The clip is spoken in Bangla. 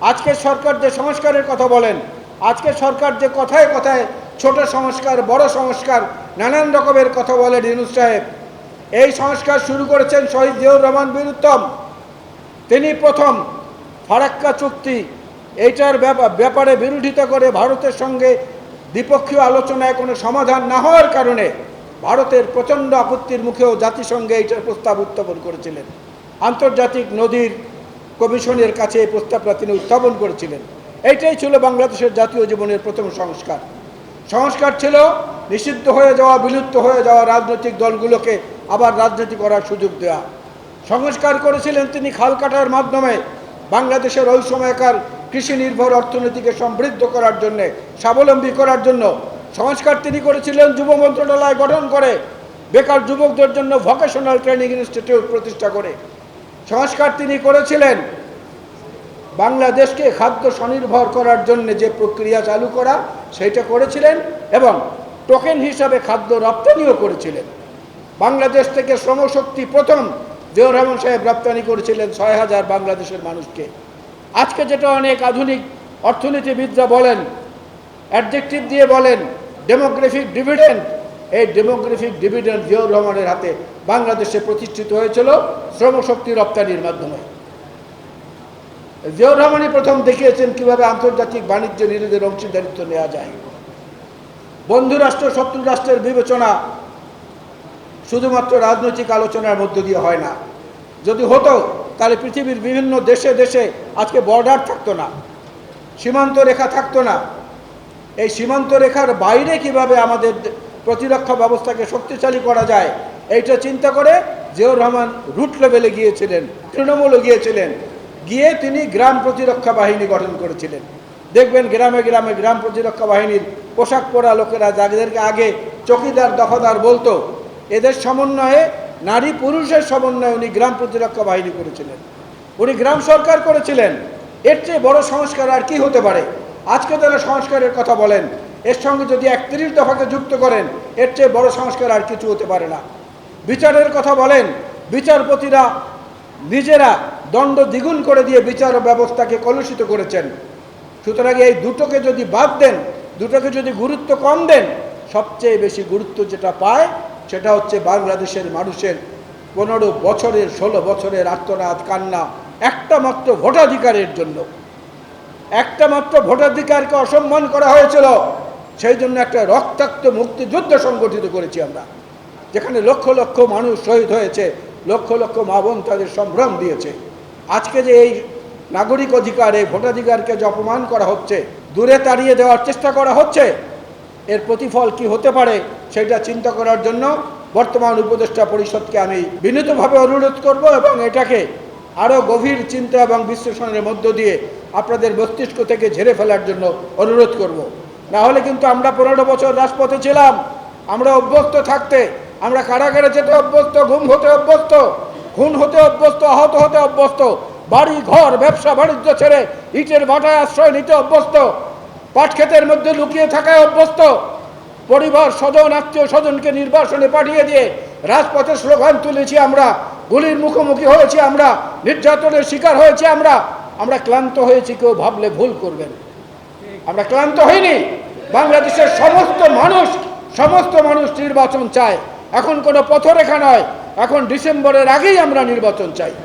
আজকের সরকার যে সংস্কারের কথা বলেন আজকের সরকার যে কথায় কথায় ছোট সংস্কার, বড় সংস্কার, নানান রকমের কথা বলেন ইনুস সাহেব। এই সংস্কার শুরু করেছেন শহীদ জিয়াউর রহমান বীর উত্তম। তিনি প্রথম ফারাক্কা চুক্তি, এইটার ব্যাপা- ব্যাপারে বিরোধিতা করে ভারতের সঙ্গে দ্বিপক্ষীয় আলোচনায় কোনো সমাধান না হওয়ার কারণে ভারতের প্রচণ্ড আপত্তির মুখেও জাতিসংঘে এইটার প্রস্তাব উত্থাপন করেছিলেন। আন্তর্জাতিক নদীর কমিশনের কাছে এই প্রস্তাবটা তিনি উত্থাপন করেছিলেন। এইটাই ছিল বাংলাদেশের জাতীয় জীবনের প্রথম সংস্কার। সংস্কার ছিল নিষিদ্ধ হয়ে যাওয়া, বিলুপ্ত হয়ে যাওয়া রাজনৈতিক দলগুলোকে আবার রাজনীতি করার সুযোগ দেওয়া সংস্কার করেছিলেন তিনি খাল কাটার মাধ্যমে বাংলাদেশের ওই সময়কার কৃষি নির্ভর অর্থনীতিকে সমৃদ্ধ করার জন্যে, স্বাবলম্বী করার জন্য। সংস্কার তিনি করেছিলেন যুব মন্ত্রণালয় গঠন করে, বেকার যুবকদের জন্য ভোকেশনাল ট্রেনিং ইনস্টিটিউট প্রতিষ্ঠা করে। সংস্কার তিনি করেছিলেন বাংলাদেশকে খাদ্য স্বনির্ভর করার জন্য যে প্রক্রিয়া চালু করা সেটা করেছিলেন এবং টোকেন হিসাবে খাদ্য রপ্তানিও করেছিলেন। বাংলাদেশ থেকে শ্রমশক্তি প্রথম, জিয়র রহমান সাহেব রপ্তানি করেছিলেন ছয় হাজার বাংলাদেশের মানুষকে। আজকে যেটা অনেক আধুনিক অর্থনীতিবিদরা বলেন অ্যাডজেক্টিভ দিয়ে বলেন ডেমোগ্রাফিক ডিভিডেন্ড এই ডেমোগ্রাফিক ডিভিডেন্ড জিয়র রহমানের হাতে বাংলাদেশে প্রতিষ্ঠিত হয়েছিল শ্রমশক্তি রপ্তানির মাধ্যমে। জিয়র রহমানই প্রথম দেখিয়েছেন কীভাবে আন্তর্জাতিক বাণিজ্য নিজেদের অংশীদারিত্ব নেওয়া যায়। বন্ধু রাষ্ট্র, শত্রু রাষ্ট্রের বিবেচনা শুধুমাত্র রাজনৈতিক আলোচনার মধ্য দিয়ে হয় না। যদি হতো, তাহলে পৃথিবীর বিভিন্ন দেশে দেশে আজকে বর্ডার থাকতো না, সীমান্ত রেখা থাকতো না। এই সীমান্ত রেখার বাইরে কীভাবে আমাদের প্রতিরক্ষা ব্যবস্থাকে শক্তিশালী করা যায়, এইটা চিন্তা করে জিয়াউর রহমান রুট লেভেলে গিয়েছিলেন, তৃণমূলে গিয়েছিলেন। গিয়ে তিনি গ্রাম প্রতিরক্ষা বাহিনী গঠন করেছিলেন। দেখবেন গ্রামে গ্রামে গ্রাম প্রতিরক্ষা বাহিনীর পোশাক পরা লোকেরা যাদেরকে আগে চকিদার দফাদার বলতো, এদের সমন্বয়ে, নারী পুরুষের সমন্বয়ে উনি গ্রাম প্রতিরক্ষা বাহিনী করেছিলেন। উনি গ্রাম সরকার করেছিলেন। এর চেয়ে বড় সংস্কার আর কি হতে পারে? আজকে তারা সংস্কারের কথা বলেন। এর সঙ্গে যদি একত্রিশ দফাকে যুক্ত করেন, এর চেয়ে বড় সংস্কার আর কিছু হতে পারে না। বিচারের কথা বলেন। বিচারপতিরা নিজেরা দণ্ড দ্বিগুণ করে দিয়ে বিচার ব্যবস্থাকে কলুষিত করেছেন। সুতরাং এই দুটোকে যদি বাদ দেন, দুটোকে যদি গুরুত্ব কম দেন, সবচেয়ে বেশি গুরুত্ব যেটা পায় সেটা হচ্ছে বাংলাদেশের মানুষের পনেরো বছরের, ষোলো বছরের আত্মনাদ কান্না একটা মাত্র ভোটাধিকারের জন্য। একটা মাত্র ভোটাধিকারকে অসম্মান করা হয়েছিল, সেই জন্য একটা রক্তাক্ত মুক্তিযুদ্ধ সংগঠিত করেছি আমরা, যেখানে লক্ষ লক্ষ মানুষ শহীদ হয়েছে, লক্ষ লক্ষ মা বোন তাদের সম্ভ্রম দিয়েছে। আজকে যে এই নাগরিক অধিকার এই ভোটাধিকারকে যে অপমান করা হচ্ছে, দূরে তাড়িয়ে দেওয়ার চেষ্টা করা হচ্ছে, এর প্রতিফল কি হতে পারে সেটা চিন্তা করার জন্য বর্তমান উপদেষ্টা পরিষদকে আমি বিনীতভাবে অনুরোধ করব এবং এটাকে আরও গভীর চিন্তা এবং বিশ্লেষণের মধ্য দিয়ে আপনাদের মস্তিষ্ক থেকে ঝেড়ে ফেলার জন্য অনুরোধ করব। না হলে কিন্তু আমরা পনেরো বছর রাজপথে ছিলাম, আমরা অভ্যস্ত থাকতে, আমরা কারাগারে যেতে অভ্যস্ত, ঘুম হতে অভ্যস্ত খুন হতে অভ্যস্ত, আহত হতে অভ্যস্ত, বাড়ি, ঘর, ব্যবসা, বাণিজ্য ছেড়ে ইটের ভাটায় আশ্রয় নিতে অভ্যস্ত পাট ক্ষেতের মধ্যে লুকিয়ে থাকায় অভ্যস্ত, পরিবার, স্বজন, আত্মীয় স্বজনকে নির্বাসনে পাঠিয়ে দিয়ে রাজপথে স্লোগান তুলেছি আমরা, গুলির মুখোমুখি হয়েছি আমরা, নির্যাতনের শিকার হয়েছি আমরা আমরা ক্লান্ত হয়েছি, কেউ ভাবলে ভুল করবেন। আমরা ক্লান্ত হইনি, বাংলাদেশের সমস্ত মানুষ সমস্ত মানুষ নির্বাচন চায়, এখন কোনো পথরেখা নয় এখন ডিসেম্বরের আগেই আমরা নির্বাচন চাই।